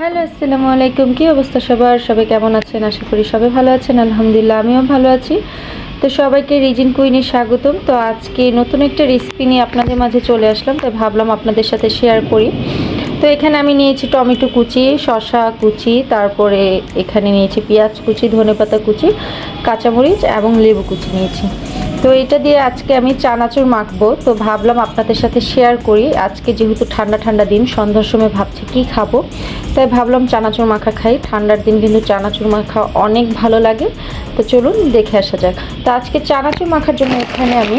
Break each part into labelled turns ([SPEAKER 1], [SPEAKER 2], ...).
[SPEAKER 1] Hello, আসসালামু আলাইকুম। কী অবস্থা সবার? সবাই কেমন আছেন? আশা করি সবাই ভালো আছেন। আলহামদুলিল্লাহ, আমিও ভালো আছি। তো সবাইকে রিজিন কুইনে স্বাগতম। তো আজকে নতুন একটা রেসিপি নিয়ে আপনাদের মাঝে চলে আসলাম। তাই ভাবলাম আপনাদের সাথে শেয়ার করি। তো এখানে আমি নিয়েছি টমেটো কুচি শশা কুচি, তারপরে এখানে নিয়েছি পেঁয়াজ কুচি, ধনেপাতা কুচি, কাঁচামরিচ এবং লেবু কুচি নিয়েছি। তো এটা দিয়ে আজকে আমি চানাচুর মাখবো। তো ভাবলাম আপনাদের সাথে শেয়ার করি। আজকে যেহেতু ঠান্ডা ঠান্ডা দিন, সন্ধ্যার সময় ভাবছি কি খাব। তাই ভাবলাম চানাচুর মাখা খাই। ঠান্ডার দিন কিন্তু চানাচুর মাখা অনেক ভালো লাগে। তো চলুন দেখে আসা যাক। তো আজকে চানাচুর মাখার জন্য এখানে আমি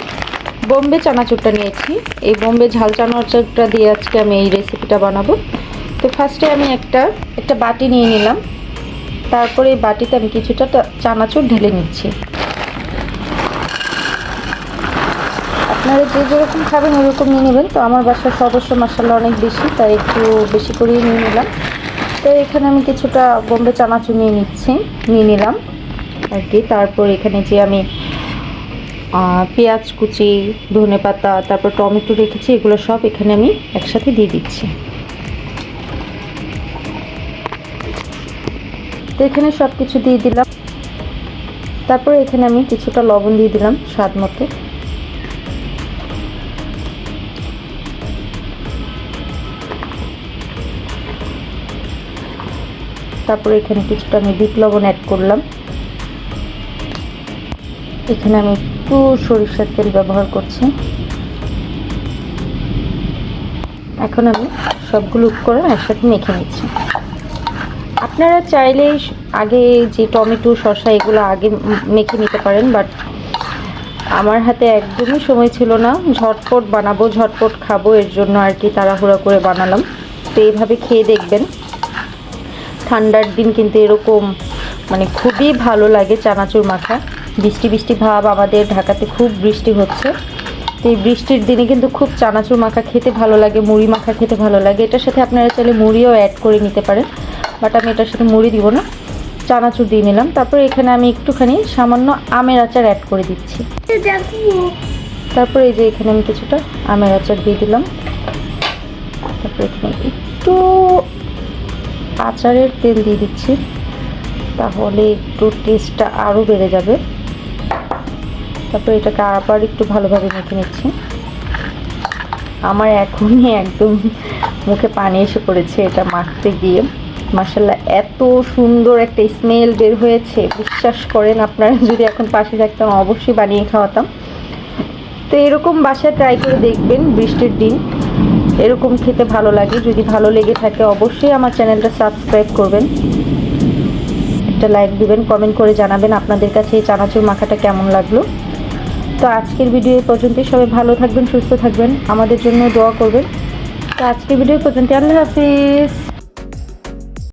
[SPEAKER 1] বোম্বে চানাচুরটা নিয়েছি। এই বোম্বে ঝাল চানাচুরটা দিয়ে আজকে আমি এই রেসিপিটা বানাবো। তো ফার্স্টে আমি একটা একটা বাটি নিয়ে নিলাম। তারপরে এই বাটিতে আমি কিছুটা চানাচুর ঢেলে নিচ্ছি। আপনারা যে যেরকম খাবেন ওরকম নিয়ে নেবেন। তো আমার বাসার সদস্য মশলা অনেক বেশি, তাই একটু বেশি করেই নিয়ে নিলাম। তো এখানে আমি কিছুটা বোম্বে চানাচুর নিয়ে নিচ্ছি, নিয়ে নিলাম আর কি। তারপর এখানে যে আমি পেঁয়াজ কুচি, ধনে পাতা, তারপর টমেটো রেখেছি, এগুলো সব এখানে আমি একসাথে দিয়ে দিচ্ছি। তো এখানে সব কিছু দিয়ে দিলাম। তারপর এখানে আমি কিছুটা লবণ দিয়ে দিলাম স্বাদ মতো। তারপরে এখানে কিছুটা আমি বিট লবণ অ্যাড করলাম। এখানে আমি একটু সরিষার তেল ব্যবহার করছি। এখন আমি সবগুলো উপকরণ একসাথে মেখে নিচ্ছি। আপনারা চাইলে আগে যে টমেটো, শসা এগুলো আগে মেখে নিতে পারেন বাট আমার হাতে একদমই সময় ছিল না। ঝটপট বানাবো, ঝটপট খাব, এর জন্য আর কি তাড়াহুড়া করে বানালাম। তো এইভাবে খেয়ে দেখবেন। ঠান্ডার দিন কিন্তু এরকম মানে খুবই ভালো লাগে চানাচুর মাখা। বৃষ্টি বৃষ্টি ভাব আমাদের ঢাকাতে খুব বৃষ্টি হচ্ছে। তো এই বৃষ্টির দিনে কিন্তু খুব চানাচুর মাখা খেতে ভালো লাগে, মুড়ি মাখা খেতে ভালো লাগে। এটার সাথে আপনারা চাইলে মুড়িও অ্যাড করে নিতে পারেন বাট আমি এটার সাথে মুড়ি দিব না। চানাচুর দিয়ে নিলাম। তারপর এখানে আমি একটুখানি সামান্য আমের আচার অ্যাড করে দিচ্ছি। তারপর এই যে এখানে আমি কিছুটা আমের আচার দিয়ে দিলাম। তারপর এখানে একটু আচারের তেল দিয়ে দিচ্ছি। তাহলে একটু টেস্টটা আরও বেড়ে যাবে। তারপর এটাকে আবার একটু ভালোভাবে মেখে নিচ্ছি। আমার এখনই একদম মুখে পানি এসে পড়েছে এটা মাখতে গিয়ে। মাসাল্লাহ এত সুন্দর একটা স্মেল বের হয়েছে। বিশ্বাস করেন আপনারা, যদি এখন পাশে থাকতাম, অবশ্যই বানিয়ে খাওয়াতাম। তো এরকম বাসায় ট্রাই করে দেখবেন বৃষ্টির দিন। এরকম খেতে ভালো লাগে। যদি ভালো লেগে থাকে, অবশ্যই আমার চ্যানেলটা সাবস্ক্রাইব করবেন। একটা লাইক দিবেন, কমেন্ট করে জানাবেন আপনাদের কাছে এই চানাচুর মাখাটা কেমন লাগল। তো আজকের ভিডিও পর্যন্তই। সবাই ভালো থাকবেন, সুস্থ থাকবেন। আমাদের জন্য দোয়া করবেন। তো আজকের ভিডিও পর্যন্ত আল্লাহ হাফিজ।